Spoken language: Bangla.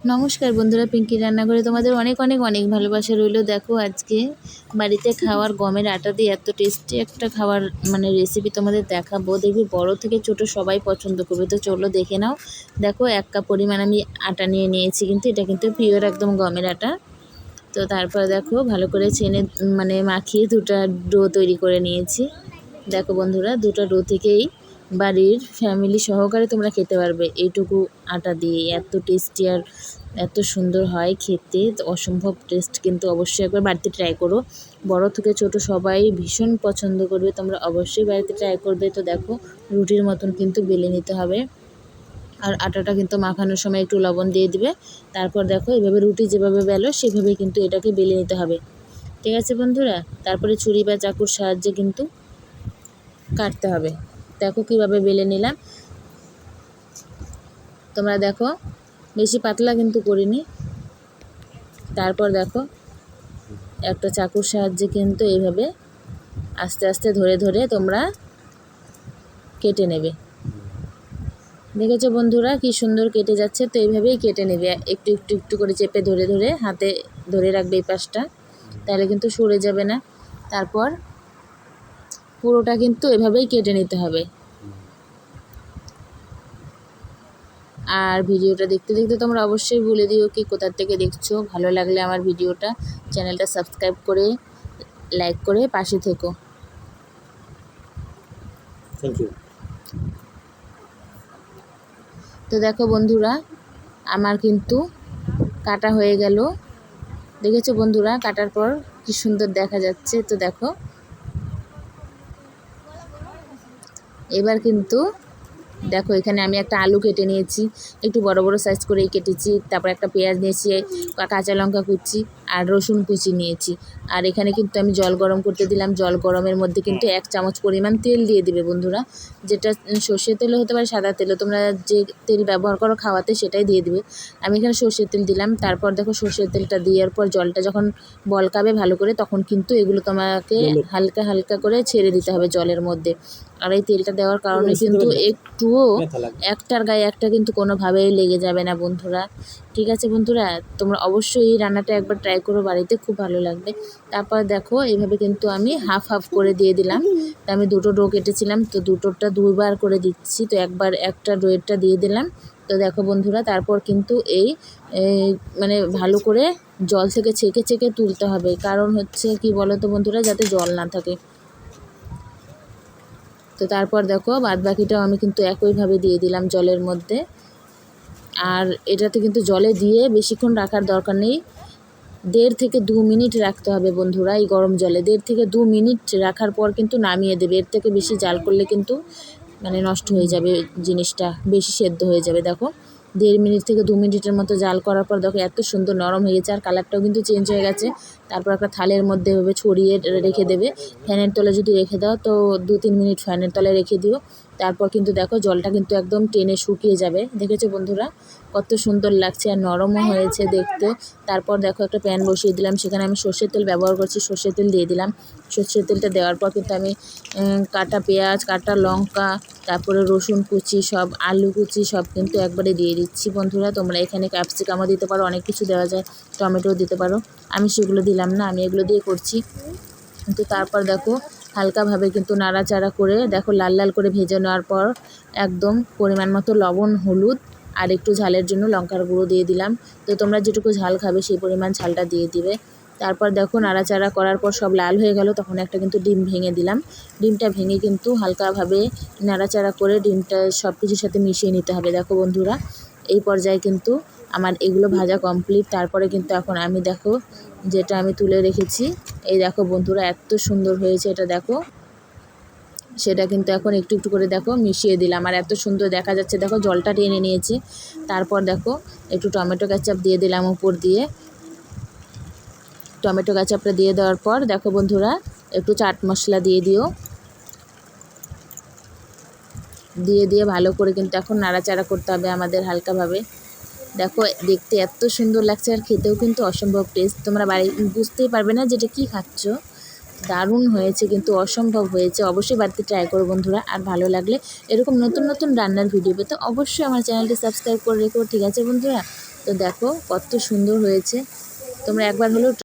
নমস্কার বন্ধুরা, পিঙ্কি রান্নাঘরে তোমাদের অনেক অনেক অনেক ভালোবাসা রইল। দেখো আজকে বাড়িতে খাওয়ার গমের আটা দিয়ে এত টেস্টি একটা খাওয়ার মানে রেসিপি তোমাদের দেখাবো। দেখবি বড় থেকে ছোট সবাই পছন্দ করবে। তো চলো দেখে নাও। দেখো এক কাপ পরিমাণ আমি আটা নিয়ে নিয়েছি, কিন্তু এটা কিন্তু পিওর একদম গমের আটা। তো তারপর দেখো ভালো করে চেনে মানে মাখিয়ে দুটা ডো তৈরি করে নিয়েছি। দেখো বন্ধুরা, দুটো ডো থেকেই বাড়ির ফ্যামিলি সহকারে তোমরা খেতে পারবে। এইটুকু আটা দিয়ে, এত টেস্টি আর এত সুন্দর হয় খেতে। অসম্ভব টেস্ট কিন্তু অবশ্যই একবার বাড়িতে ট্রাই করো। বড় থেকে ছোট সবাই ভীষণ পছন্দ করবে, তোমরা অবশ্যই বাড়িতে ট্রাই করবে। তো দেখো, রুটির মতন কিন্তু বেলে নিতে হবে। আর আটাটা কিন্তু মাখানোর সময় একটু লবণ দিয়ে দিবে। তারপর দেখো, এভাবে রুটি যেভাবে বেলো, সেভাবে কিন্তু এটাকে বেলে নিতে হবে। ঠিক আছে বন্ধুরা? তারপরে ছুরি বা চাকুর সাহায্যে কিন্তু কাটতে হবে। দেখো কীভাবে বেলে নিলাম। তোমরা দেখো, বেশি পাতলা কিন্তু করিনি। তারপর দেখো, একটা চাকুর সাহায্যে কিন্তু এইভাবে আস্তে আস্তে ধরে ধরে তোমরা কেটে নেবে। দেখেছ বন্ধুরা, কি সুন্দর কেটে যাচ্ছে। তো এইভাবেই কেটে নেবে। একটু একটু একটু করে চেপে ধরে ধরে হাতে ধরে রাখবে এই পাশটা। তাহলে কিন্তু সরে যাবে না। তারপর পুরোটা কিন্তু এভাবেই কেটে নিতে হবে। আর ভিডিওটা দেখতে দেখতে তোমরা অবশ্যই বলে দিও কি কোথার থেকে দেখছ। ভালো লাগলে আমার ভিডিওটা চ্যানেলটা সাবস্ক্রাইব করে লাইক করে পাশে থেকো। তো দেখো বন্ধুরা আমার কিন্তু কাটা হয়ে গেল। দেখেছ বন্ধুরা কাটার পর কি সুন্দর দেখা যাচ্ছে। তো দেখো এবার কিন্তু দেখো এখানে আমি একটা আলু কেটে নিয়েছি একটু বড় বড় সাইজ করেই কেটেছি তারপর একটা পেঁয়াজ নিয়েছি কাঁচা লঙ্কা কুচি আর রসুন কুচি নিয়েছি। আর এখানে কিন্তু আমি জল গরম করতে দিলাম জল গরমের মধ্যে কিন্তু এক চামচ পরিমাণ তেল দিয়ে দিবে বন্ধুরা। যেটা সর্ষের তেলও হতে পারে সাদা তেলও তোমরা যে তেল ব্যবহার করো খাওয়াতে সেটাই দিয়ে দিবে। আমি এখানে সর্ষের তেল দিলাম তারপর দেখো সর্ষের তেলটা দেওয়ার পর জলটা যখন বলকাবে ভালো করে তখন কিন্তু এগুলো তোমাকে হালকা হালকা করে ছেড়ে দিতে হবে জলের মধ্যে। আর এই তেলটা দেওয়ার কারণে কিন্তু একটুও একটার গায়ে একটা কিন্তু কোনোভাবেই লেগে যাবে না বন্ধুরা। ঠিক আছে বন্ধুরা তোমরা অবশ্যই এই রান্নাটা একবার ট্রাই করো বাড়িতে খুব ভালো লাগবে। তারপর দেখো এইভাবে কিন্তু আমি হাফ হাফ করে দিয়ে দিলাম। তো আমি দুটো ডো কেটেছিলাম তো দুটোটা দুইবার করে দিচ্ছি তো একবার একটা ডোয়েরটা দিয়ে দিলাম। তো দেখো বন্ধুরা তারপর কিন্তু এই মানে ভালো করে জল থেকে ছেঁকে ছেঁকে তুলতে হবে। কারণ হচ্ছে কি বলো তো বন্ধুরা যাতে জল না থাকে। তো তারপর দেখো বাদ বাকিটাও আমি কিন্তু একইভাবে দিয়ে দিলাম জলের মধ্যে। আর এটাতে কিন্তু জলে দিয়ে বেশিক্ষণ রাখার দরকার নেই। দেড় থেকে দু মিনিট রাখতে হবে বন্ধুরা এই গরম জলে। দেড় থেকে দু মিনিট রাখার পর কিন্তু নামিয়ে দেবে। এর থেকে বেশি জাল করলে কিন্তু মানে নষ্ট হয়ে যাবে জিনিসটা, বেশি সেদ্ধ হয়ে যাবে, দেখো। দেড় মিনিট থেকে দু মিনিটের মতো জাল করার পর দেখো এত সুন্দর নরম হয়ে গেছে, আর কালারটাও কিন্তু চেঞ্জ হয়ে গেছে। তারপর একটা থালের মধ্যে এভাবে ছড়িয়ে রেখে দেবে। ফ্যানের তলে যদি রেখে দাও তো দু তিন মিনিট ফ্যানের তলে রেখে দিও। তারপর কিন্তু দেখো জলটা কিন্তু একদম টেনে শুকিয়ে যাবে। দেখেছ বন্ধুরা? কত সুন্দর লাগছে আর নরমও হয়েছে দেখতে। তারপর দেখো একটা প্যান বসিয়ে দিলাম, সেখানে আমি সর্ষের তেল ব্যবহার করছি, সর্ষের তেল দিয়ে দিলাম। সর্ষের তেলটা দেওয়ার পর কিন্তু আমি কাটা পেঁয়াজ, কাটা লঙ্কা তারপরে রসুন কুচি, সব আলু কুচি, সব কিন্তু একবারে দিয়ে দিচ্ছি বন্ধুরা। তোমরা এখানে ক্যাপসিকামও দিতে পারো, অনেক কিছু দেওয়া যায়। টমেটোও দিতে পারো। আমি সেগুলো দিলাম না, আমি এগুলো দিয়ে করছি। কিন্তু তারপর দেখো, হালকাভাবে কিন্তু নাড়াচাড়া করে, দেখো লাল লাল করে ভেজে নেওয়ার পর একদম পরিমাণ মতো লবণ, হলুদ আর একটু ঝালের জন্য লঙ্কার গুঁড়ো দিয়ে দিলাম। তো তোমরা যেটুকু ঝাল খাবে সেই পরিমাণ ঝালটা দিয়ে দিবে। তারপর দেখো নাড়াচাড়া করার পর সব লাল হয়ে গেল, তখন একটা কিন্তু ডিম ভেঙে দিলাম। ডিমটা ভেঙে কিন্তু হালকাভাবে নাড়াচাড়া করে ডিমটা সব কিছুর সাথে মিশিয়ে নিতে হবে। দেখো বন্ধুরা, এই পর্যায়ে কিন্তু আমার এগুলো ভাজা কমপ্লিট তারপরে কিন্তু এখন আমি দেখো যেটা আমি তুলে রেখেছি, এই দেখো বন্ধুরা এত সুন্দর হয়েছে এটা দেখো। সেটা কিন্তু এখন একটু একটু করে দেখো মিশিয়ে দিলাম। আর এত সুন্দর দেখা যাচ্ছে, দেখো জলটা টেনে নিয়েছে। তারপর দেখো একটু টমেটো কেচাপ দিয়ে দিলাম উপর দিয়ে। টমেটো কেচাপটা দিয়ে দেওয়ার পর, দেখো বন্ধুরা, একটু চাট মশলা দিয়ে দিও। দিয়ে দিয়ে ভালো করে কিন্তু এখন নাড়াচাড়া করতে হবে আমাদের হালকাভাবে। দেখো, দেখতে এত সুন্দর লাগছে আর খেতেও কিন্তু অসম্ভব টেস্ট তোমরা বাড়ি বুঝতেই পারবে না যেটা কী খাচ্ছ। দারুণ হয়েছে, কিন্তু অসম্ভব হয়েছে। অবশ্যই বাড়িতে ট্রাই করো বন্ধুরা, আর ভালো লাগলে এরকম নতুন নতুন রান্নার ভিডিও পেতে অবশ্যই আমার চ্যানেলটি সাবস্ক্রাইব করে রেখো, ঠিক আছে বন্ধুরা? তো দেখো, কত সুন্দর হয়েছে। তোমরা একবার হলেও